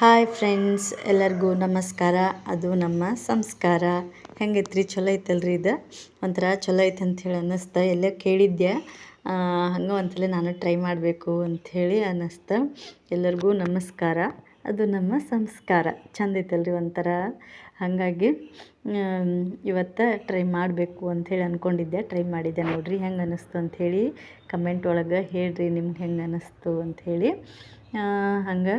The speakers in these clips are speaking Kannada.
ಹಾಯ್ ಫ್ರೆಂಡ್ಸ್, ಎಲ್ಲರಿಗೂ ನಮಸ್ಕಾರ. ಅದು ನಮ್ಮ ಸಂಸ್ಕಾರ. ಹೆಂಗೈತ್ರಿ? ಚಲೋ ಐತಲ್ರಿ ಇದು? ಒಂಥರ ಚಲೋ ಐತೆ ಅಂಥೇಳಿ ಅನ್ನಿಸ್ತಾ, ಎಲ್ಲ ಕೇಳಿದ್ದೆ ಹಂಗೆ ಒಂದ್ಸಲ ನಾನು ಟ್ರೈ ಮಾಡಬೇಕು ಅಂಥೇಳಿ ಅನ್ನಿಸ್ತಾ. ಎಲ್ಲರಿಗೂ ನಮಸ್ಕಾರ. ಅದು ನಮ್ಮ ಸಂಸ್ಕಾರ. ಚಂದ ಐತಲ್ರಿ ಒಂಥರ. ಹಾಗಾಗಿ ಇವತ್ತು ಟ್ರೈ ಮಾಡಬೇಕು ಅಂಥೇಳಿ ಅಂದ್ಕೊಂಡಿದ್ದೆ ಟ್ರೈ ಮಾಡಿದ್ದೆ ನೋಡಿರಿ ಹೆಂಗೆ ಅನ್ನಿಸ್ತು ಅಂಥೇಳಿ ಕಮೆಂಟ್ ಒಳಗೆ ಹೇಳ್ರಿ ನಿಮ್ಗೆ ಹೆಂಗೆ ಅನ್ನಿಸ್ತು ಅಂಥೇಳಿ ಹಂಗೆ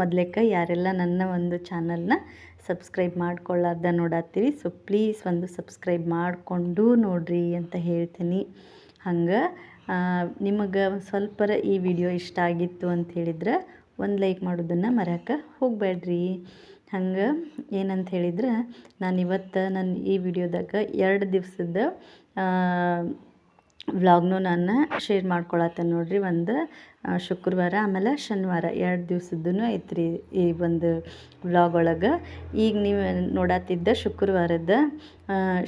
ಮೊದಲೇಕ ಯಾರೆಲ್ಲ ನನ್ನ ಒಂದು ಚಾನಲ್ನ ಸಬ್ಸ್ಕ್ರೈಬ್ ಮಾಡ್ಕೊಳ್ಳಾರ್ದ ನೋಡತ್ತೀರಿ. ಸೊ ಪ್ಲೀಸ್ ಒಂದು ಸಬ್ಸ್ಕ್ರೈಬ್ ಮಾಡಿಕೊಂಡು ನೋಡ್ರಿ ಅಂತ ಹೇಳ್ತೀನಿ. ಹಂಗೆ ನಿಮಗೆ ಸ್ವಲ್ಪರ ಈ ವಿಡಿಯೋ ಇಷ್ಟ ಆಗಿತ್ತು ಅಂತ ಹೇಳಿದ್ರೆ ಒಂದು ಲೈಕ್ ಮಾಡೋದನ್ನು ಮರೆಯಕ್ಕೆ ಹೋಗಬೇಡ್ರಿ ಹಂಗೆ, ಏನಂತ ಹೇಳಿದ್ರೆ ನಾನು ಇವತ್ತು ನನ್ನ ಈ ವಿಡಿಯೋದಾಗ ಎರಡು ದಿವಸದ ವ್ಲಾಗ್ನು ನಾನು ಶೇರ್ ಮಾಡ್ಕೊಳತ್ತೆ ನೋಡಿರಿ ಒಂದು ಶುಕ್ರವಾರ ಆಮೇಲೆ ಶನಿವಾರ ಎರಡು ದಿವ್ಸದ್ದು ಐತ್ರಿ ಈ ಒಂದು ವ್ಲಾಗ್ ಒಳಗೆ. ಈಗ ನೀವು ನೋಡತ್ತಿದ್ದ ಶುಕ್ರವಾರದ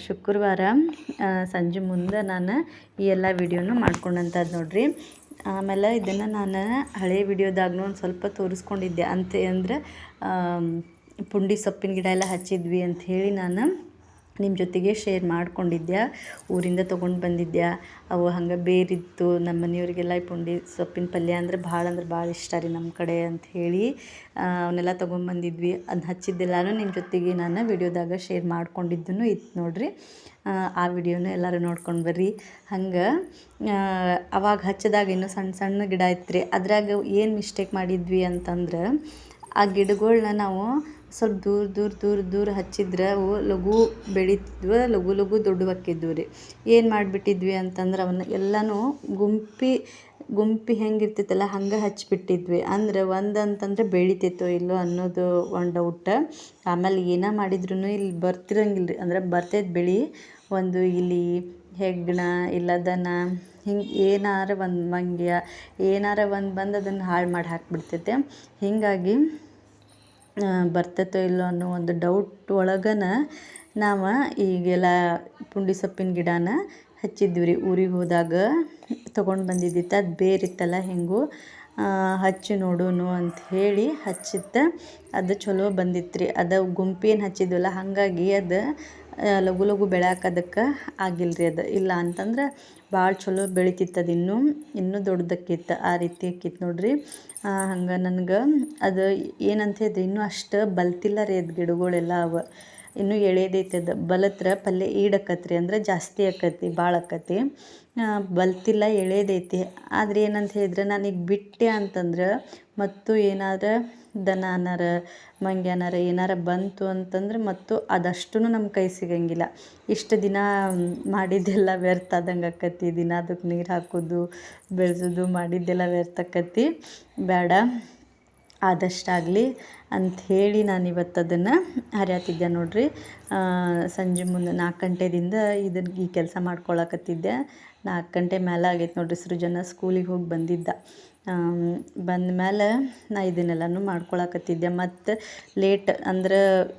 ಶುಕ್ರವಾರ ಸಂಜೆ ಮುಂದೆ ನಾನು ಈ ಎಲ್ಲ ವಿಡಿಯೋನು ಮಾಡ್ಕೊಂಡಂಥದ್ದು ನೋಡಿರಿ. ಆಮೇಲೆ ಇದನ್ನು ನಾನು ಹಳೆ ವಿಡಿಯೋದಾಗೂ ಒಂದು ಸ್ವಲ್ಪ ತೋರಿಸ್ಕೊಂಡಿದ್ದೆ. ಅಂತ ಅಂದರೆ ಪುಂಡಿ ಸೊಪ್ಪಿನ ಗಿಡ ಎಲ್ಲ ಹಚ್ಚಿದ್ವಿ ಅಂಥೇಳಿ ನಾನು ನಿಮ್ಮ ಜೊತೆಗೆ ಶೇರ್ ಮಾಡ್ಕೊಂಡಿದ್ದೆ ಊರಿಂದ ತೊಗೊಂಡು ಬಂದಿದ್ದೆ ಅವು ಹಂಗೆ ಬೇರಿತ್ತು. ನಮ್ಮ ಮನೆಯವರಿಗೆಲ್ಲ ಪುಂಡಿ ಸೊಪ್ಪಿನ ಪಲ್ಯ ಅಂದರೆ ಭಾಳ ಅಂದ್ರೆ ಭಾಳ ಇಷ್ಟ ರೀ ನಮ್ಮ ಕಡೆ ಅಂತ ಹೇಳಿ ಅವನ್ನೆಲ್ಲ ತೊಗೊಂಬಂದಿದ್ವಿ ಅದು ಹಚ್ಚಿದ್ದೆಲ್ಲನೂ ನಿಮ್ಮ ಜೊತೆಗೆ ನಾನು ವಿಡಿಯೋದಾಗ ಶೇರ್ ಮಾಡ್ಕೊಂಡಿದ್ದೂ ಇತ್ತು ನೋಡಿರಿ. ಆ ವಿಡಿಯೋನು ಎಲ್ಲರೂ ನೋಡ್ಕೊಂಡು ಬರ್ರಿ. ಹಂಗೆ ಅವಾಗ ಹಚ್ಚಿದಾಗ ಇನ್ನೂ ಸಣ್ಣ ಸಣ್ಣ ಗಿಡ ಇತ್ತು ರೀ ಅದ್ರಾಗ ಏನು ಮಿಸ್ಟೇಕ್ ಮಾಡಿದ್ವಿ ಅಂತಂದ್ರೆ, ಆ ಗಿಡಗಳನ್ನ ನಾವು ಸ್ವಲ್ಪ ದೂರ ದೂರ ದೂರ ದೂರ ಹಚ್ಚಿದ್ರೆ ಅವು ಲಘು ಬೆಳೀತಿದ್ವು, ಲಘು ಲಘು ದೊಡ್ಡವಾಕಿದ್ವು ರೀ. ಏನು ಮಾಡಿಬಿಟ್ಟಿದ್ವಿ ಅಂತಂದ್ರೆ ಅವನ್ನ ಎಲ್ಲನೂ ಗುಂಪಿ ಗುಂಪಿ ಹೆಂಗಿರ್ತೈತಲ್ಲ, ಹಂಗೆ ಹಚ್ಚಿಬಿಟ್ಟಿದ್ವಿ ಅಂದ್ರೆ ಒಂದು ಅಂತಂದ್ರೆ ಬೆಳಿತೈತೋ ಇಲ್ಲೋ ಅನ್ನೋದು ಒಂದು ಡೌಟ್ ಆಮೇಲೆ ಏನೇ ಮಾಡಿದ್ರೂ ಇಲ್ಲಿ ಬರ್ತಿರಂಗಿಲ್ಲ ರೀ ಅಂದ್ರೆ ಬರ್ತೈತೆ ಬೆಳೆ, ಒಂದು ಇಲಿ, ಹೆಗ್ಗಣ, ಇಲ್ಲ ದನ, ಹಿಂಗೆ ಏನಾರ ಒಂದು ಮಂಗ್ಯ, ಏನಾರ ಒಂದು ಬಂದು ಅದನ್ನು ಹಾಳು ಮಾಡಿ ಹಾಕಿಬಿಡ್ತೈತೆ. ಹೀಗಾಗಿ ಬರ್ತೈತೋ ಇಲ್ಲೋ ಅನ್ನೋ ಒಂದು ಡೌಟ್ ಒಳಗನ ನಾವು ಈಗೆಲ್ಲ ಪುಂಡಿ ಸೊಪ್ಪಿನ ಗಿಡನ ಹಚ್ಚಿದ್ವಿ ರೀ ಊರಿಗೆ ಹೋದಾಗ ತೊಗೊಂಡು ಬಂದಿದ್ದಿತ್ತು. ಅದು ಬೇರಿತ್ತಲ್ಲ ಹೆಂಗೂ? ಹಚ್ಚಿ ನೋಡೋನು ಅಂತ ಹೇಳಿ ಹಚ್ಚಿತ್ತು. ಅದು ಚಲೋ ಬಂದಿತ್ತು ರೀ ಅದು ಗುಂಪೇನು ಹಚ್ಚಿದ್ವಲ್ಲ, ಹಾಗಾಗಿ ಅದು ಲಘು ಲಘು ಬೆಳ್ಯಾಕೆ ಅದಕ್ಕೆ ಆಗಿಲ್ಲ ರೀ ಅದು. ಇಲ್ಲ ಅಂತಂದ್ರೆ ಭಾಳ ಚಲೋ ಬೆಳಿತಿತ್ತು ಅದು ಇನ್ನೂ. ಇನ್ನೂ ದೊಡ್ಡದಕ್ಕಿತ್ತು, ಆ ರೀತಿ ಆಕಿತ್ತು ನೋಡ್ರಿ. ಹಂಗೆ ನನಗೆ ಅದು ಏನಂತ ಹೇಳಿದ್ರೆ ಇನ್ನೂ ಅಷ್ಟು ಬಲ್ತಿಲ್ಲ ರೀ ಅದು ಗಿಡಗಳೆಲ್ಲ ಅವ. ಇನ್ನೂ ಎಳೆಯದೈತೆ ಅದು ಬಲತ್ರ ಪಲ್ಯ ಈಡಕ್ಕತ್ರಿ ಅಂದ್ರೆ ಜಾಸ್ತಿ ಆಕತಿ ಭಾಳ ಆಕತಿ. ಬಲ್ತಿಲ್ಲ ಎಳೆಯದೈತಿ ಆದ್ರೆ ಏನಂತ ಹೇಳಿದ್ರೆ ನಾನೀಗ ಬಿಟ್ಟೆ ಅಂತಂದ್ರೆ, ಮತ್ತು ಏನಾದ್ರೆ ದನ ಅನಾರ ಮಂಗೆ ಅನಾರ ಏನಾರ ಬಂತು ಅಂತಂದ್ರೆ ಮತ್ತು ಅದಷ್ಟು ನಮ್ಮ ಕೈ ಸಿಗಂಗಿಲ್ಲ. ಇಷ್ಟು ದಿನ ಮಾಡಿದ್ದೆಲ್ಲ ವ್ಯರ್ಥ ಆದಂಗೆ ಆಕತಿ. ದಿನ ಅದಕ್ಕೆ ನೀರು ಹಾಕೋದು, ಬೆಳೆಸೋದು ಮಾಡಿದ್ದೆಲ್ಲ ವ್ಯರ್ಥ ಆಕತಿ. ಬೇಡ ಆದಷ್ಟಾಗಲಿ ಅಂಥೇಳಿ ನಾನು ಇವತ್ತು ಅದನ್ನು ಹರಿಯತ್ತಿದ್ದೆ ನೋಡಿರಿ. ಸಂಜೆ ಮುಂದೆ ನಾಲ್ಕು ಗಂಟೆದಿಂದ ಇದನ್ನು ಈ ಕೆಲಸ ಮಾಡ್ಕೊಳಕತ್ತಿದ್ದೆ. ನಾಲ್ಕು ಗಂಟೆ ಮೇಲೆ ಆಗೈತೆ ನೋಡಿರಿ ಸೃಜನ ಸ್ಕೂಲಿಗೆ ಹೋಗಿ ಬಂದಿದ್ದ. ಬಂದ ಮೇಲೆ ನಾ ಇದನ್ನೆಲ್ಲನೂ ಮಾಡ್ಕೊಳಕತ್ತಿದ್ದೆ. ಮತ್ತು ಲೇಟ್ ಅಂದ್ರೆ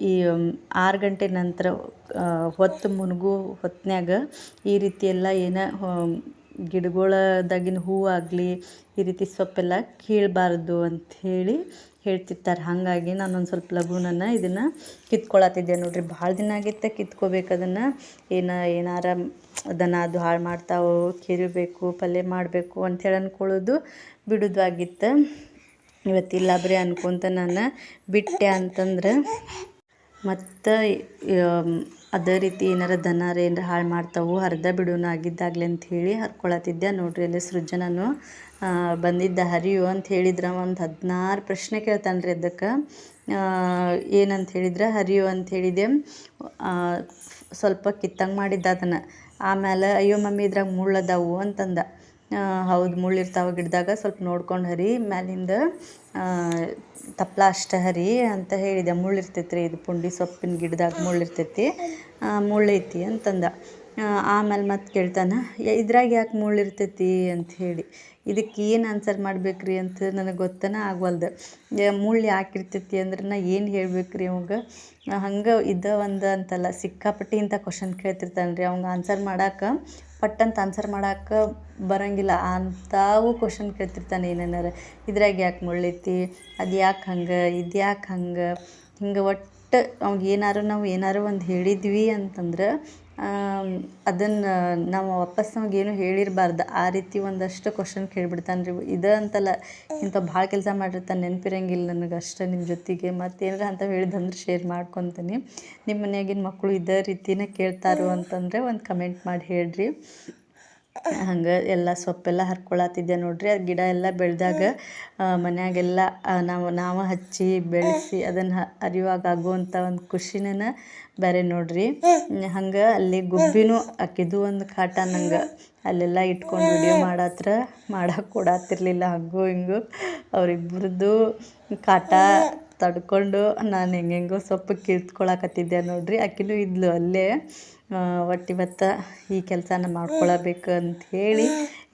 ಈ ಆರು ಗಂಟೆ ನಂತರ ಹೊತ್ತು ಮುನುಗು ಹೊತ್ನ್ಯಾಗ ಈ ರೀತಿ ಎಲ್ಲ ಏನೋ ಗಿಡಗಳದಾಗಿನ ಆಗಲಿ, ಈ ರೀತಿ ಸೊಪ್ಪೆಲ್ಲ ಕೀಳಬಾರ್ದು ಅಂಥೇಳಿ ಹೇಳ್ತಿರ್ತಾರೆ. ಹಾಗಾಗಿ ನಾನು ಒಂದು ಸ್ವಲ್ಪ ಲಘುನನ್ನು ಇದನ್ನು ಕಿತ್ಕೊಳತ್ತಿದ್ದೆ ನೋಡಿರಿ. ಭಾಳ ದಿನ ಆಗಿತ್ತು ಕಿತ್ಕೋಬೇಕು ಅದನ್ನು. ಏನು, ಏನಾರ ಅದನ್ನು ಅದು ಹಾಳು ಮಾಡ್ತಾವೆ, ಕೆರಿಬೇಕು, ಪಲ್ಯ ಮಾಡಬೇಕು ಅಂಥೇಳಿ ಅಂದ್ಕೊಳ್ಳೋದು ಬಿಡೋದು ಆಗಿತ್ತು ಇವತ್ತಿಲ್ಲ ಬರೀ ಅನ್ಕೊಂತ ನಾನು ಬಿಟ್ಟೆ ಅಂತಂದ್ರೆ ಮತ್ತು ಅದೇ ರೀತಿ ಏನಾರ ದನಾರ ಏನಾರ ಹಾಳು ಮಾಡ್ತಾವೆ, ಹರ್ದ ಬಿಡೋಣ ಆಗಿದ್ದಾಗಲಿ ಹೇಳಿ ಹರ್ಕೊಳತ್ತಿದ್ದೆ ನೋಡಿರಿ. ಅಲ್ಲಿ ಸೃಜನನು ಬಂದಿದ್ದ ಹರಿಯು ಅಂತ ಹೇಳಿದ್ರೆ ಒಂದು ಹದಿನಾರು ಪ್ರಶ್ನೆ ಕೇಳ್ತಾನೆ ರೀ ಅದಕ್ಕೆ ಏನಂತ ಹೇಳಿದ್ರೆ? ಹರಿಯು ಅಂತ ಹೇಳಿದೆ. ಸ್ವಲ್ಪ ಕಿತ್ತಂಗೆ ಮಾಡಿದ್ದ ಅದನ್ನು. ಆಮೇಲೆ ಅಯ್ಯೋ ಮಮ್ಮಿ ಇದ್ರಾಗ ಮುಳ್ಳದಾವು ಅಂತಂದ. ಹೌದು ಮುಳ್ಳಿರ್ತಾವೆ ಗಿಡದಾಗ, ಸ್ವಲ್ಪ ನೋಡ್ಕೊಂಡು ಹರಿ. ಮ್ಯಾಲಿಂದ ತಪ್ಲ ಅಷ್ಟ ಹರಿ ಅಂತ ಹೇಳಿದೆ. ಮುಳ್ಳಿರ್ತೈತೆ ರೀ ಇದು ಪುಂಡಿ ಸೊಪ್ಪಿನ ಗಿಡದಾಗ ಮುಳ್ಳಿರ್ತೈತಿ ಮುಳ್ಳೈತಿ ಅಂತಂದ. ಆಮೇಲೆ ಮತ್ತೆ ಕೇಳ್ತಾನೆ ಇದ್ರಾಗ ಯಾಕೆ ಮುಳ್ಳಿರ್ತೈತಿ ಅಂತ ಹೇಳಿ ಇದಕ್ಕೆ ಏನು ಆನ್ಸರ್ ಮಾಡ್ಬೇಕ್ರಿ? ಅಂತ ನನಗೆ ಗೊತ್ತನ ಆಗ್ವಲ್ದು. ಮುಳ್ಳು ಯಾಕೆ ಇರ್ತೈತಿ? ಅಂದ್ರೆ ನಾ ಏನು ಹೇಳ್ಬೇಕ್ರಿ ಅವಂಗೆ ಹಂಗೆ ಇದ್ದ ಒಂದು ಅಂತಲ್ಲ, ಸಿಕ್ಕಾಪಟ್ಟಿ ಇಂಥ ಕ್ವಶನ್ ಕೇಳ್ತಿರ್ತಾನೆ ರೀ. ಅವಂಗೆ ಆನ್ಸರ್ ಮಾಡಕ್ಕೆ ಪಟ್ಟಂತ ಆನ್ಸರ್ ಮಾಡಕ್ಕೆ ಬರಂಗಿಲ್ಲ. ಅಂಥವು ಕ್ವಶನ್ ಕೇಳ್ತಿರ್ತಾನೆ ಏನೇನಾರ. ಇದ್ರಾಗ ಯಾಕೆ ಮುಳ್ಳೈತಿ ಅದು ಯಾಕೆ ಹಂಗೆ? ಇದು ಯಾಕೆ ಹಂಗೆ? ಹಿಂಗೆ ಒಟ್ಟು ಅವ್ಗೆ ಏನಾರು ನಾವು ಏನಾರು ಒಂದು ಹೇಳಿದ್ವಿ ಅಂತಂದ್ರೆ ಅದನ್ನು ನಾವು ವಾಪಸ್ ನಮಗೇನು ಹೇಳಿರಬಾರ್ದು. ಆ ರೀತಿ ಒಂದಷ್ಟು ಕ್ವಶನ್ ಕೇಳಿಬಿಡ್ತಾನೆ ರೀ. ಇದು ಅಂತಲ್ಲ, ಇಂಥ ಭಾಳ ಕೆಲಸ ಮಾಡಿರ್ತಾನೆ, ನೆನಪಿರಂಗಿಲ್ಲ ನನಗೆ ಅಷ್ಟೇ ನಿಮ್ಮ ಜೊತೆಗೆ. ಮತ್ತು ಏನಾರ ಅಂಥವು ಹೇಳಿದಂದ್ರೆ ಶೇರ್ ಮಾಡ್ಕೊತೀನಿ. ನಿಮ್ಮ ಮನೆಯಾಗಿನ ಮಕ್ಕಳು ಇದೇ ರೀತಿನೇ ಕೇಳ್ತಾರೋ ಅಂತಂದರೆ ಒಂದು ಕಮೆಂಟ್ ಮಾಡಿ ಹೇಳ್ರಿ. ಹಂಗೆ ಎಲ್ಲ ಸೊಪ್ಪೆಲ್ಲ ಹರ್ಕೊಳತ್ತಿದ್ದೆ ನೋಡ್ರಿ. ಅದು ಗಿಡ ಎಲ್ಲ ಬೆಳೆದಾಗ ಮನ್ಯಾಗೆಲ್ಲ ನಾವು ನಾವು ಹಚ್ಚಿ ಬೆಳೆಸಿ ಅದನ್ನು ಅರಿವಾಗ ಆಗುವಂಥ ಒಂದು ಖುಷಿನ ಬೇರೆ ನೋಡ್ರಿ. ಹಂಗೆ ಅಲ್ಲಿ ಗುಬ್ಬಿನೂ ಆಕಿದು ಒಂದು ಕಾಟ ನಂಗೆ ಅಲ್ಲೆಲ್ಲ ಇಟ್ಕೊಂಡು ವಿಡಿಯೋ ಮಾಡತ್ರ ಮಾಡಕ್ಕೆ ಕೊಡತ್ತಿರ್ಲಿಲ್ಲ ಹಂಗೂ ಹಿಂಗೂ. ಅವರಿಬ್ರದ್ದು ಕಾಟ ತಡ್ಕೊಂಡು ನಾನು ಹೆಂಗೆಂಗೋ ಸೊಪ್ಪು ಕಿತ್ಕೊಳಕತ್ತಿದ್ದೆ ನೋಡ್ರಿ. ಆಕಿನೂ ಇದ್ಲು ಅಲ್ಲೇ. ಒಟ್ಟು ಇವತ್ತು ಈ ಕೆಲಸನ ಮಾಡ್ಕೊಳ್ಳಬೇಕು ಅಂತ ಹೇಳಿ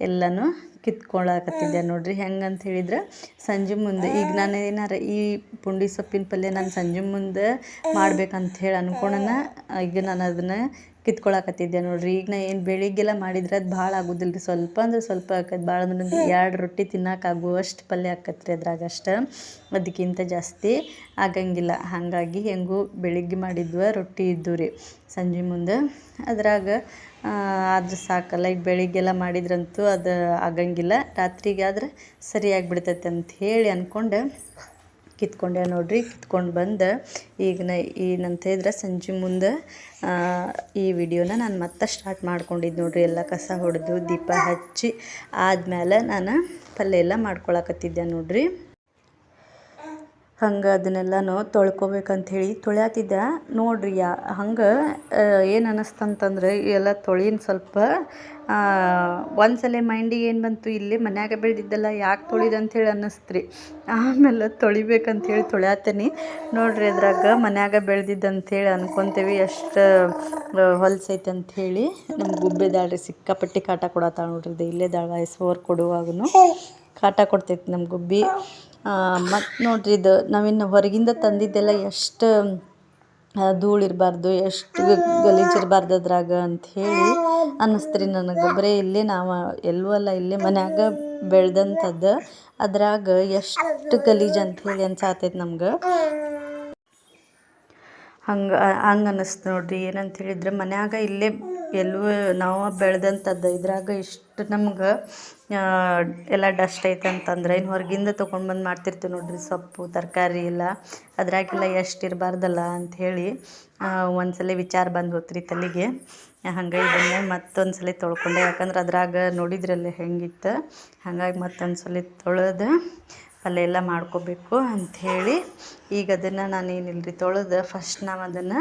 ಎಲ್ಲನೂ ಕಿತ್ಕೊಳಕತ್ತಿದ್ದೆ ನೋಡ್ರಿ. ಹೆಂಗಂತ ಹೇಳಿದ್ರೆ, ಸಂಜೆ ಮುಂದೆ ಈಗ ನಾನು ಏನಾರ ಈ ಪುಂಡಿ ಸೊಪ್ಪಿನ ಪಲ್ಯ ನಾನು ಸಂಜೆ ಮುಂದೆ ಮಾಡ್ಬೇಕಂತ ಹೇಳಿ ಅನ್ಕೊಂಡನ, ಈಗ ನಾನು ಅದನ್ನು ಕಿತ್ಕೊಳಕತ್ತಿದ್ದೆ ನೋಡ್ರಿ. ಈಗ ನಾ ಏನು ಬೆಳಿಗ್ಗೆಲ್ಲ ಮಾಡಿದ್ರೆ ಅದು ಭಾಳ ಆಗೋದಿಲ್ಲ ರೀ ಸ್ವಲ್ಪ ಅಂದ್ರೆ ಸ್ವಲ್ಪ ಆಕೈತೆ, ಭಾಳ ಅಂದ್ರೆ ಒಂದು ಎರಡು ರೊಟ್ಟಿ ತಿನ್ನೋಕ್ಕಾಗುವಷ್ಟು ಪಲ್ಯ ಆಕತ್ತೆ ರೀ ಅದ್ರಾಗ ಅಷ್ಟು ಅದಕ್ಕಿಂತ ಜಾಸ್ತಿ ಆಗಂಗಿಲ್ಲ. ಹಾಗಾಗಿ ಹೆಂಗೂ ಬೆಳಿಗ್ಗೆ ಮಾಡಿದ್ವ ರೊಟ್ಟಿ ಇದ್ದು ರೀ ಸಂಜೆ ಮುಂದೆ. ಅದ್ರಾಗ ಆದ್ರೆ ಸಾಕಲ್ಲ, ಈಗ ಬೆಳಿಗ್ಗೆಲ್ಲ ಮಾಡಿದ್ರಂತೂ ಅದು ಆಗಂಗಿಲ್ಲ. ರಾತ್ರಿಗೆ ಆದರೆ ಸರಿಯಾಗಿ ಬಿಡ್ತೈತೆ ಅಂತ ಹೇಳಿ ಅಂದ್ಕೊಂಡು ಕಿತ್ಕೊಂಡೆ ನೋಡ್ರಿ, ಕಿತ್ಕೊಂಡು ಬಂದು. ಈಗ ನ ಏನಂತ ಹೇಳಿದ್ರೆ ಸಂಜೆ ಮುಂದೆ ಈ ವಿಡಿಯೋನ ನಾನು ಮತ್ತೆ ಸ್ಟಾರ್ಟ್ ಮಾಡ್ಕೊಂಡಿದ್ದು ನೋಡ್ರಿ. ಎಲ್ಲ ಕಸ ಹೊಡೆದು ದೀಪ ಹಚ್ಚಿ ಆದಮೇಲೆ ನಾನು ಪಲ್ಯ ಎಲ್ಲ ಮಾಡ್ಕೊಳಕತ್ತಿದ್ದೆ ನೋಡ್ರಿ. ಹಂಗೆ ಅದನ್ನೆಲ್ಲನೂ ತೊಳ್ಕೊಬೇಕಂಥೇಳಿ ತೊಳ್ಯಾತಿದ್ದೆ. ನೋಡ್ರಿ ಯಾ, ಹಂಗೆ ಏನು ಅನ್ನಿಸ್ತಂತಂದ್ರೆ ಎಲ್ಲ ತೊಳಿನ ಸ್ವಲ್ಪ ಒಂದ್ಸಲ ಮೈಂಡಿಗೆ ಏನು ಬಂತು, ಇಲ್ಲಿ ಮನ್ಯಾಗ ಬೆಳೆದಿದ್ದೆಲ್ಲ ಯಾಕೆ ತೊಳಿದ ಅಂಥೇಳಿ ಅನ್ನಿಸ್ತು ರೀ ಆಮೇಲೆ ತೊಳಿಬೇಕಂತ ಹೇಳಿ ತೊಳ್ಯಾತೀನಿ. ನೋಡ್ರಿ ಅದ್ರಾಗ ಮನ್ಯಾಗ ಬೆಳೆದಿದ್ದಂಥೇಳಿ ಅನ್ಕೊತೇವಿ ಎಷ್ಟು ಹೊಲ್ಸೈತೆ ಅಂಥೇಳಿ ನಮ್ಮ ಗುಬ್ಬೆದಾಳ್ರಿ ಸಿಕ್ಕಾಪಟ್ಟಿ ಕಾಟ ಕೊಡತ್ತಾಳ ನೋಡ್ರಿ ಇಲ್ಲೇ ದಾಳ ಅವ್ರು ಕೊಡುವಾಗೂ ಕಾಟ ಕೊಡ್ತೈತೆ ನಮ್ಮ ಗುಬ್ಬಿ. ಮತ್ತು ನೋಡ್ರಿ ಇದು ನಾವಿನ್ನು ಹೊರಗಿಂದ ತಂದಿದ್ದೆಲ್ಲ ಎಷ್ಟು ಧೂಳು ಇರಬಾರ್ದು, ಎಷ್ಟು ಗಲೀಜು ಇರಬಾರ್ದು ಅದ್ರಾಗ ಅಂಥೇಳಿ ಅನ್ನಿಸ್ತು ರೀ ನನಗೆ. ಬರೀ ಇಲ್ಲೇ ನಾವು ಎಲ್ಲೂ ಇಲ್ಲೇ ಮನ್ಯಾಗ ಬೆಳೆದಂಥದ್ದು ಅದ್ರಾಗ ಎಷ್ಟು ಗಲೀಜು ಅಂಥೇಳಿ ಅನ್ಸಾತೈತೆ ನಮ್ಗೆ. ಹಂಗೆ ಹಂಗೆ ಅನ್ನಿಸ್ತು ನೋಡ್ರಿ. ಏನಂತ ಹೇಳಿದ್ರೆ ಮನ್ಯಾಗ ಇಲ್ಲೇ ಎಲ್ಲೂ ನಾವು ಬೆಳೆದಂಥದ್ದು ಇದ್ರಾಗ ಇಷ್ಟು ನಮ್ಗೆ ಎಲ್ಲ ಡಸ್ಟ್ ಐತೆ ಅಂತಂದ್ರೆ ಇನ್ನು ಹೊರಗಿಂದ ತೊಗೊಂಡು ಬಂದು ಮಾಡ್ತಿರ್ತೀವಿ ನೋಡಿರಿ ಸೊಪ್ಪು, ತರಕಾರಿ ಎಲ್ಲ. ಅದ್ರಾಗೆಲ್ಲ ಎಷ್ಟು ಇರಬಾರ್ದಲ್ಲ ಅಂಥೇಳಿ ಒಂದು ಸಲ ವಿಚಾರ ಬಂದು ಹೋತ್ರಿ ತಲೆಗೆ. ಹಂಗೆ ಇದನ್ನೇ ಮತ್ತೊಂದು ಸಲ ತೊಳ್ಕೊಂಡೆ. ಯಾಕಂದ್ರೆ ಅದ್ರಾಗ ನೋಡಿದ್ರಲ್ಲ ಹೆಂಗಿತ್ತು? ಹಾಗಾಗಿ ಮತ್ತೊಂದು ಸಲ ತೊಳೆದು ಪಲ್ಯ ಎಲ್ಲ ಮಾಡ್ಕೋಬೇಕು ಅಂಥೇಳಿ ಈಗ ಅದನ್ನು ನಾನೇನಿಲ್ಲ ರೀ ತೊಳೆದು. ಫಸ್ಟ್ ನಾವು ಅದನ್ನು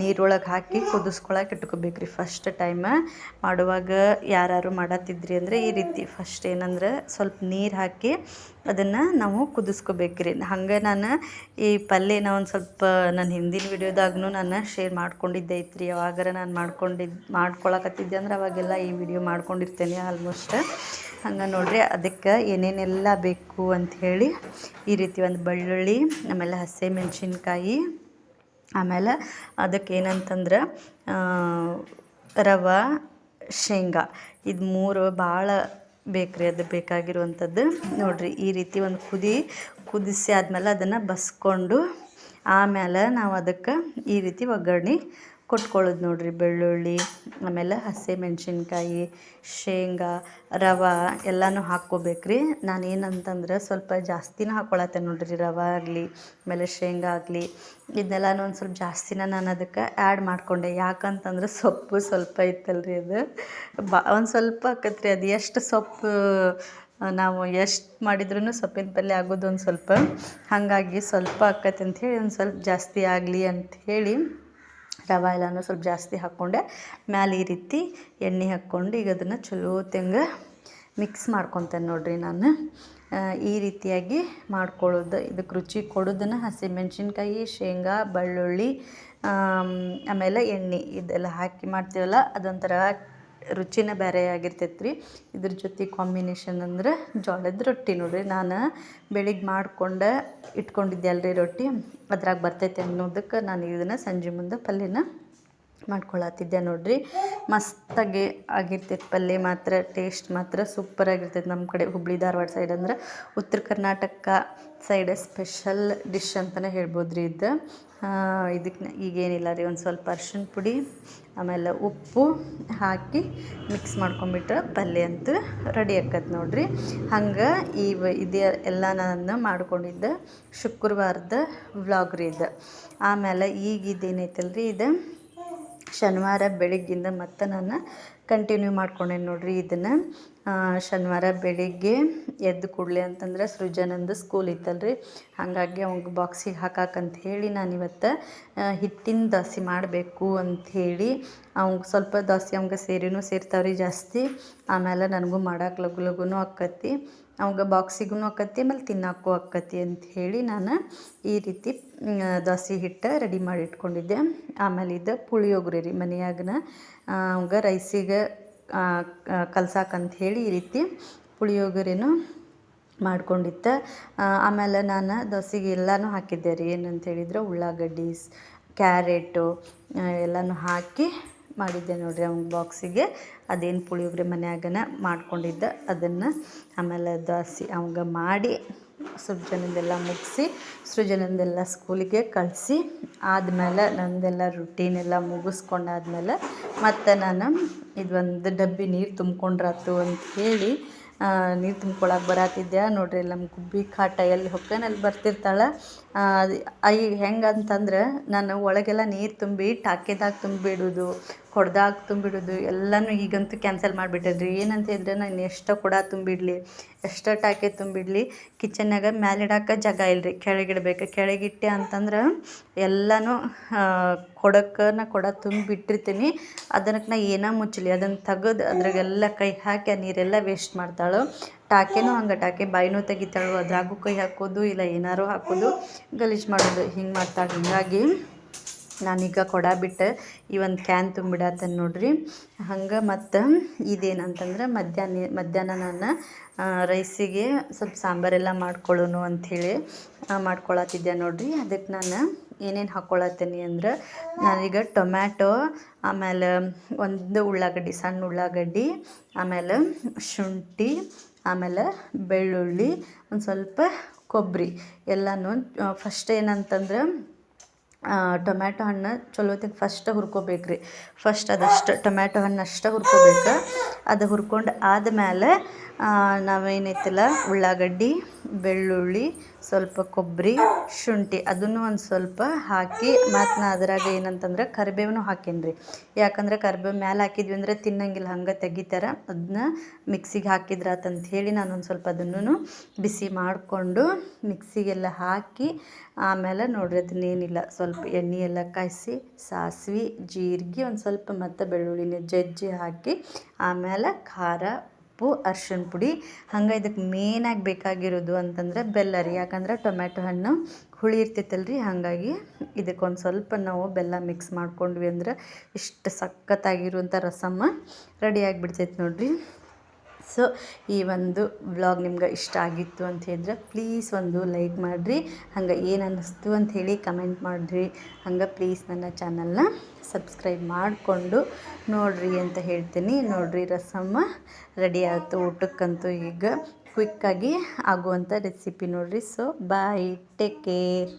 ನೀರೊಳಗೆ ಹಾಕಿ ಕುದಿಸ್ಕೊಳಕ್ಕೆ ಇಟ್ಕೋಬೇಕು ರೀ ಫಸ್ಟ್ ಟೈಮ ಮಾಡುವಾಗ ಯಾರು ಮಾಡತ್ತಿದ್ರಿ ಅಂದರೆ ಈ ರೀತಿ ಫಸ್ಟ್ ಏನಂದ್ರೆ ಸ್ವಲ್ಪ ನೀರು ಹಾಕಿ ಅದನ್ನು ನಾವು ಕುದಿಸ್ಕೋಬೇಕು ರೀ ಹಂಗೆ ನಾನು ಈ ಪಲ್ಯ ನಾವು ಒಂದು ಸ್ವಲ್ಪ ನನ್ನ ಹಿಂದಿನ ವೀಡಿಯೋದಾಗೂ ನಾನು ಶೇರ್ ಮಾಡ್ಕೊಂಡಿದ್ದೆ ಐತ್ರಿ. ಯಾವಾಗಾರ ನಾನು ಮಾಡ್ಕೊಂಡಿದ್ದು ಮಾಡ್ಕೊಳಕತ್ತಿದ್ದೆ ಅಂದ್ರೆ ಅವಾಗೆಲ್ಲ ಈ ವಿಡಿಯೋ ಮಾಡ್ಕೊಂಡಿರ್ತೇನೆ ಆಲ್ಮೋಸ್ಟ್ ಹಂಗೆ ನೋಡ್ರಿ ಅದಕ್ಕೆ ಏನೇನೆಲ್ಲ ಬೇಕು ಅಂಥೇಳಿ ಈ ರೀತಿ ಒಂದು ಬೆಳ್ಳುಳ್ಳಿ, ಆಮೇಲೆ ಹಸಿಮೆಣ್ಸಿನ್ಕಾಯಿ ಆಮೇಲೆ ಅದಕ್ಕೆ ಏನಂತಂದ್ರೆ ರವೆ, ಶೇಂಗಾ. ಇದು ಮೂರು ಭಾಳ ಬೇಕ್ರಿ ಅದು ಬೇಕಾಗಿರುವಂಥದ್ದು. ನೋಡಿರಿ, ಈ ರೀತಿ ಒಂದು ಕುದಿ, ಕುದಿಸಿ ಆದಮೇಲೆ ಅದನ್ನು ಬಸ್ಕೊಂಡು ಆಮೇಲೆ ನಾವು ಅದಕ್ಕೆ ಈ ರೀತಿ ಒಗ್ಗರ್ಣೆ ಕೊಟ್ಕೊಳ್ಳೋದು ನೋಡಿರಿ, ಬೆಳ್ಳುಳ್ಳಿ, ಆಮೇಲೆ ಹಸಿಮೆಣ್ಸಿನ್ಕಾಯಿ ಶೇಂಗಾ, ರವೆ ಎಲ್ಲನೂ ಹಾಕ್ಕೋಬೇಕು ರೀ ನಾನು ಏನಂತಂದ್ರೆ ಸ್ವಲ್ಪ ಜಾಸ್ತಿನ ಹಾಕ್ಕೊಳತ್ತೆ ನೋಡಿರಿ, ರವೆ ಆಗಲಿ, ಆಮೇಲೆ ಶೇಂಗಾ ಆಗಲಿ ಇದನ್ನೆಲ್ಲನೂ ಒಂದು ಸ್ವಲ್ಪ ಜಾಸ್ತಿನ ನಾನು ಅದಕ್ಕೆ ಆ್ಯಡ್ ಮಾಡಿಕೊಂಡೆ. ಯಾಕಂತಂದ್ರೆ ಸೊಪ್ಪು ಸ್ವಲ್ಪ ಇತ್ತಲ್ರಿ ಅದು. ಬಾ, ಒಂದು ಸ್ವಲ್ಪ ಆಕತ್ರಿ, ಅದು ಎಷ್ಟು ಸೊಪ್ಪು ನಾವು ಎಷ್ಟು ಮಾಡಿದ್ರೂ ಸೊಪ್ಪಿನ ಪಲ್ಯ ಆಗೋದು ಒಂದು ಸ್ವಲ್ಪ. ಹಾಗಾಗಿ ಸ್ವಲ್ಪ ಆಕೈತೆ ಅಂಥೇಳಿ ಒಂದು ಸ್ವಲ್ಪ ಜಾಸ್ತಿ ಆಗಲಿ ಅಂಥೇಳಿ ರವೆ ಎಲ್ಲನೂ ಸ್ವಲ್ಪ ಜಾಸ್ತಿ ಹಾಕ್ಕೊಂಡೆ. ಮ್ಯಾಲೆ ಈ ರೀತಿ ಎಣ್ಣೆ ಹಾಕ್ಕೊಂಡು ಈಗ ಅದನ್ನು ಚಲೋ ತೆಂಗ ಮಿಕ್ಸ್ ಮಾಡ್ಕೊತೇನೆ ನೋಡಿರಿ ನಾನು. ಈ ರೀತಿಯಾಗಿ ಮಾಡ್ಕೊಳ್ಳೋದು. ಇದಕ್ಕೆ ರುಚಿ ಕೊಡೋದನ್ನು ಹಸಿಮೆಣ್ಸಿನ್ಕಾಯಿ, ಶೇಂಗಾ, ಬೆಳ್ಳುಳ್ಳಿ ಆಮೇಲೆ ಎಣ್ಣೆ ಇದೆಲ್ಲ ಹಾಕಿ ಮಾಡ್ತೀವಲ್ಲ, ಅದೊಂಥರ ರುಚಿನ ಬೇರೆ ಆಗಿರ್ತೈತೆ ರೀ ಇದ್ರ ಜೊತೆ ಕಾಂಬಿನೇಷನ್ ಅಂದ್ರೆ ಜೋಳದ ರೊಟ್ಟಿ ನೋಡಿರಿ. ನಾನು ಬೆಳಿಗ್ಗೆ ಮಾಡ್ಕೊಂಡು ಇಟ್ಕೊಂಡಿದ್ದೆ ಅಲ್ರಿ ರೊಟ್ಟಿ. ಅದ್ರಾಗ ಬರ್ತೈತೆ ಅನ್ನೋದಕ್ಕೆ ನಾನು ಇದನ್ನು ಸಂಜೆ ಮುಂದೆ ಪಲ್ಯನ ಮಾಡ್ಕೊಳತ್ತಿದ್ದೆ ನೋಡ್ರಿ. ಮಸ್ತಾಗಿ ಆಗಿರ್ತೈತೆ ಪಲ್ಯ ಮಾತ್ರ ಟೇಸ್ಟ್ ಮಾತ್ರ ಸೂಪರ್ ಆಗಿರ್ತೈತೆ ನಮ್ಮ ಕಡೆ ಹುಬ್ಳಿ ಧಾರವಾಡ ಸೈಡ್ ಅಂದ್ರೆ. ಉತ್ತರ ಕರ್ನಾಟಕ ಸೈಡ್ ಸ್ಪೆಷಲ್ ಡಿಶ್ ಅಂತಲೇ ಹೇಳ್ಬೋದು ರೀ ಇದು ಇದಕ್ಕೆ ಈಗೇನಿಲ್ಲ ರೀ, ಒಂದು ಸ್ವಲ್ಪ ಅರ್ಶಿನ ಪುಡಿ, ಆಮೇಲೆ ಉಪ್ಪು ಹಾಕಿ ಮಿಕ್ಸ್ ಮಾಡ್ಕೊಂಬಿಟ್ರೆ ಪಲ್ಯ ಅಂತೂ ರೆಡಿ ಆಕತ್ತೆ ನೋಡ್ರಿ. ಹಂಗೆ ಈ ಇದೇ ಎಲ್ಲ ನಾನು ಮಾಡ್ಕೊಂಡಿದ್ದೆ ಶುಕ್ರವಾರದ ವ್ಲಾಗ್ ರೀ ಇದು. ಆಮೇಲೆ ಈಗ ಇದೇನೈತಲ್ರಿ ಇದು? ಶನಿವಾರ ಬೆಳಗ್ಗಿಂದ ಮತ್ತೆ ನಾನು ಕಂಟಿನ್ಯೂ ಮಾಡ್ಕೊಂಡೆ ನೋಡಿರಿ ಇದನ್ನು. ಶನಿವಾರ ಬೆಳಿಗ್ಗೆ ಎದ್ದು ಕೂಡಲೇ ಅಂತಂದ್ರೆ ಸೃಜನಂದು ಸ್ಕೂಲ್ ಇತ್ತಲ್ರಿ. ಹಾಗಾಗಿ ಅವ್ಗೆ ಬಾಕ್ಸಿಗೆ ಹಾಕಾಕಂತ ಹೇಳಿ ನಾನು ಇವತ್ತು ಹಿಟ್ಟಿನ ದೋಸೆ ಮಾಡಬೇಕು ಅಂಥೇಳಿ ಅವ್ಗೆ ಸ್ವಲ್ಪ ದೋಸೆ ಅವ್ಗೆ ಸೇರಿನೂ ಸೇರ್ತಾವ್ರಿ ಜಾಸ್ತಿ. ಆಮೇಲೆ ನನಗೂ ಮಾಡಕ್ಕೆ ಲಗು ಲಗುನೂ ಆಕ್ಕತಿ. ಅವಾಗ ಬಾಕ್ಸಿಗೂ ಆಕತಿ, ಆಮೇಲೆ ತಿನ್ನಕ್ಕೂ ಆಕತಿ ಅಂತ ಹೇಳಿ ನಾನು ಈ ರೀತಿ ದೋಸೆ ಹಿಟ್ಟು ರೆಡಿ ಮಾಡಿ ಇಟ್ಕೊಂಡಿದ್ದೆ. ಆಮೇಲೆ ಇದು ಪುಳಿಯೋಗರೆ ರೀ ಮನೆಯಾಗನ ಅವಾಗ ರೈಸಿಗೆ ಕಲ್ಸಾಕಂತ ಹೇಳಿ ಈ ರೀತಿ ಪುಳಿಯೋಗರೆನೂ ಮಾಡ್ಕೊಂಡಿತ್ತ ಆಮೇಲೆ ನಾನು ದೋಸೆಗೆ ಎಲ್ಲನೂ ಹಾಕಿದ್ದೆ ರೀ. ಏನಂತ ಹೇಳಿದ್ರೆ ಉಳ್ಳಾಗಡ್ಡಿ, ಕ್ಯಾರೆಟು ಎಲ್ಲನೂ ಹಾಕಿ ಮಾಡಿದ್ದೆ ನೋಡಿರಿ ಅವ್ನ ಬಾಕ್ಸಿಗೆ ಅದೇನು ಪುಳಿಯೋಗರೆ ಮನ್ಯಾಗನ ಮಾಡ್ಕೊಂಡಿದ್ದ, ಅದನ್ನು ಆಮೇಲೆ ದಾಸಿ ಅವಂಗೆ ಮಾಡಿ ಸೃಜನದೆಲ್ಲ ಮುಗಿಸಿ, ಸೃಜನಂದೆಲ್ಲ ಸ್ಕೂಲಿಗೆ ಕಳಿಸಿ, ಆದಮೇಲೆ ನಂದೆಲ್ಲ ರುಟೀನೆಲ್ಲ ಮುಗಿಸ್ಕೊಂಡಾದ್ಮೇಲೆ ಮತ್ತು ನಾನು ಇದೊಂದು ಡಬ್ಬಿ ನೀರು ತುಂಬ್ಕೊಂಡ್ರಾತು ಅಂತ ಹೇಳಿ ನೀರು ತುಂಬ್ಕೊಳಕ್ಕೆ ಬರತ್ತಿದ್ದೆ ನೋಡ್ರಿ ನಮ್ಮ ಗುಬ್ಬಿ ಕಾಟ ಎಲ್ಲಿ ಹೊಕ್ಕೇನ ಅಲ್ಲಿ ಬರ್ತಿರ್ತಾಳೆ. ಐ ಹೆಂಗೆ ಅಂತಂದ್ರೆ, ನಾನು ಒಳಗೆಲ್ಲ ನೀರು ತುಂಬಿ ಟಾಕಿದಾಗ ತುಂಬಿಡೋದು. ಕೊಡ್ದಾಗ ತುಂಬಿಡೋದು, ಎಲ್ಲನೂ ಈಗಂತೂ ಕ್ಯಾನ್ಸಲ್ ಮಾಡಿಬಿಟ್ಟಿದ್ರಿ. ಏನಂತ ಹೇಳಿದ್ರೆ ನಾನು ಎಷ್ಟು ಕೊಡ ತುಂಬಿಡಲಿ, ಎಷ್ಟು ಟಾಕೆ ತುಂಬಿಡಲಿ ಕಿಚನ್ನಾಗ ಮ್ಯಾಲೆ ಜಾಗ ಇಲ್ಲ ರೀ ಕೆಳಗಿಡ್ಬೇಕು. ಕೆಳಗಿಟ್ಟೆ ಅಂತಂದ್ರೆ ಎಲ್ಲನೂ ಕೊಡಕ್ಕೆ ನಾ ಕೊಡ ತುಂಬಿಟ್ಟಿರ್ತೀನಿ. ಅದಕ್ಕೆ ನಾ ಏನೋ ಮುಚ್ಚಲಿ. ಅದನ್ನು ತೆಗೆದು ಅದ್ರಾಗೆಲ್ಲ ಕೈ ಹಾಕಿ ಆ ನೀರೆಲ್ಲ ವೇಸ್ಟ್ ಮಾಡ್ತಾಳು. ಟಾಕೆನೂ ಹಂಗೆ. ಟಾಕೆ ಬಾಯಿನೂ ತೆಗಿತಾಳು. ಅದ್ರಾಗೂ ಕೈ ಹಾಕೋದು ಇಲ್ಲ ಏನಾರು ಹಾಕೋದು. ಗಲೀಜು ಮಾಡೋದು. ಹಿಂಗೆ ಮಾಡ್ತಾಳೆ. ಹೀಗಾಗಿ ನಾನೀಗ ಕೊಡ ಬಿಟ್ಟು ಈ ಒಂದು ಕ್ಯಾನ್ ತುಂಬಿಡತ್ತೇನೆ ನೋಡ್ರಿ. ಹಂಗೆ ಮತ್ತು ಇದೇನಂತಂದ್ರೆ ಮಧ್ಯಾಹ್ನ ಮಧ್ಯಾಹ್ನ ನಾನು ರೈಸಿಗೆ ಸ್ವಲ್ಪ ಸಾಂಬಾರೆಲ್ಲ ಮಾಡ್ಕೊಳ್ಳೋನು ಅಂಥೇಳಿ ಮಾಡ್ಕೊಳತ್ತಿದ್ದೆ ನೋಡ್ರಿ. ಅದಕ್ಕೆ ನಾನು ಏನೇನು ಹಾಕ್ಕೊಳತ್ತೀನಿ ಅಂದ್ರೆ ನಾನೀಗ ಟೊಮ್ಯಾಟೊ, ಆಮೇಲೆ ಒಂದು ಉಳ್ಳಾಗಡ್ಡಿ, ಸಣ್ಣ ಉಳ್ಳಾಗಡ್ಡಿ, ಆಮೇಲೆ ಶುಂಠಿ, ಆಮೇಲೆ ಬೆಳ್ಳುಳ್ಳಿ, ಒಂದು ಸ್ವಲ್ಪ ಕೊಬ್ಬರಿ ಎಲ್ಲನೂ ಫಸ್ಟ್ ಏನಂತಂದ್ರೆ ಟೊಮ್ಯಾಟೊ ಹಣ್ಣು ಚಲೋತ್ತಿಗೆ ಫಸ್ಟ್ ಹುರ್ಕೋಬೇಕು ರೀ ಫಸ್ಟ್ ಅದಷ್ಟು ಟೊಮ್ಯಾಟೊ ಹಣ್ಣು ಅಷ್ಟೇ ಹುರ್ಕೋಬೇಕು. ಅದು ಹುರ್ಕೊಂಡು ಆದಮೇಲೆ ನಾವೇನೈತಲ್ಲ ಉಳ್ಳಾಗಡ್ಡಿ ಬೆಳ್ಳುಳ್ಳಿ, ಸ್ವಲ್ಪ ಕೊಬ್ಬರಿ ಶುಂಠಿ ಅದನ್ನು ಒಂದು ಸ್ವಲ್ಪ ಹಾಕಿ ಮತ್ತು ನಾ ಅದ್ರಾಗ ಏನಂತಂದ್ರೆ ಕರಿಬೇವನು ಹಾಕೀನಿ ರೀ ಯಾಕಂದ್ರೆ ಕರಿಬೇವು ಮ್ಯಾಲೆ ಹಾಕಿದ್ವಿ ಅಂದರೆ ತಿನ್ನಂಗಿಲ್ಲ, ಹಂಗೆ ತೆಗಿತಾರ. ಅದನ್ನ ಮಿಕ್ಸಿಗೆ ಹಾಕಿದ್ರಾತಂತ ಹೇಳಿ ನಾನು ಒಂದು ಸ್ವಲ್ಪ ಅದನ್ನು ಬಿಸಿ ಮಾಡಿಕೊಂಡು ಮಿಕ್ಸಿಗೆಲ್ಲ ಹಾಕಿ ಆಮೇಲೆ ನೋಡ್ರಿ ಅದನ್ನೇನಿಲ್ಲ ಸ್ವಲ್ಪ ಎಣ್ಣೆ ಎಲ್ಲ ಕಾಯಿಸಿ, ಸಾಸಿವೆ, ಜೀರಿಗೆ ಒಂದು ಸ್ವಲ್ಪ ಮತ್ತು ಬೆಳ್ಳುಳ್ಳಿನ ಜಜ್ಜಿ ಹಾಕಿ ಆಮೇಲೆ ಖಾರ ಉಪ್ಪು ಅರ್ಶಿಣ ಪುಡಿ. ಹಂಗೆ ಇದಕ್ಕೆ ಮೇನಾಗಿ ಬೇಕಾಗಿರೋದು ಅಂತಂದ್ರೆ ಬೆಲ್ಲ ರೀ. ಯಾಕಂದ್ರೆ ಟೊಮ್ಯಾಟೊ ಹಣ್ಣು ಹುಳಿ ಇರ್ತೈತಲ್ಲ ರೀ ಹಾಗಾಗಿ ಇದಕ್ಕೆ ಒಂದು ಸ್ವಲ್ಪ ನಾವು ಬೆಲ್ಲ ಮಿಕ್ಸ್ ಮಾಡ್ಕೊಂಡ್ವಿ ಅಂದ್ರೆ ಇಷ್ಟು ಸಖತ್ತಾಗಿರುವಂಥ ರಸಮ್ಮ ರೆಡಿ ಆಗಿಬಿಡ್ತೈತೆ ನೋಡಿರಿ. ಸೊ, ಈ ಒಂದು ವ್ಲಾಗ್ ನಿಮ್ಗೆ ಇಷ್ಟ ಆಗಿತ್ತು ಅಂತ ಹೇಳಿದ್ರೆ ಪ್ಲೀಸ್ ಒಂದು ಲೈಕ್ ಮಾಡಿರಿ. ಹಂಗೆ ಏನು ಅನ್ನಿಸ್ತು ಅಂತ ಹೇಳಿ ಕಮೆಂಟ್ ಮಾಡಿರಿ. ಹಂಗೆ ಪ್ಲೀಸ್ ನನ್ನ ಚಾನಲ್ನ ಸಬ್ಸ್ಕ್ರೈಬ್ ಮಾಡಿಕೊಂಡು ನೋಡಿರಿ ಅಂತ ಹೇಳ್ತೀನಿ. ನೋಡಿರಿ ರಸಮ್ಮ ರೆಡಿ ಆಯಿತು ಊಟಕ್ಕಂತೂ ಈಗ. ಕ್ವಿಕ್ಕಾಗಿ ಆಗುವಂಥ ರೆಸಿಪಿ ನೋಡಿರಿ. So bye take care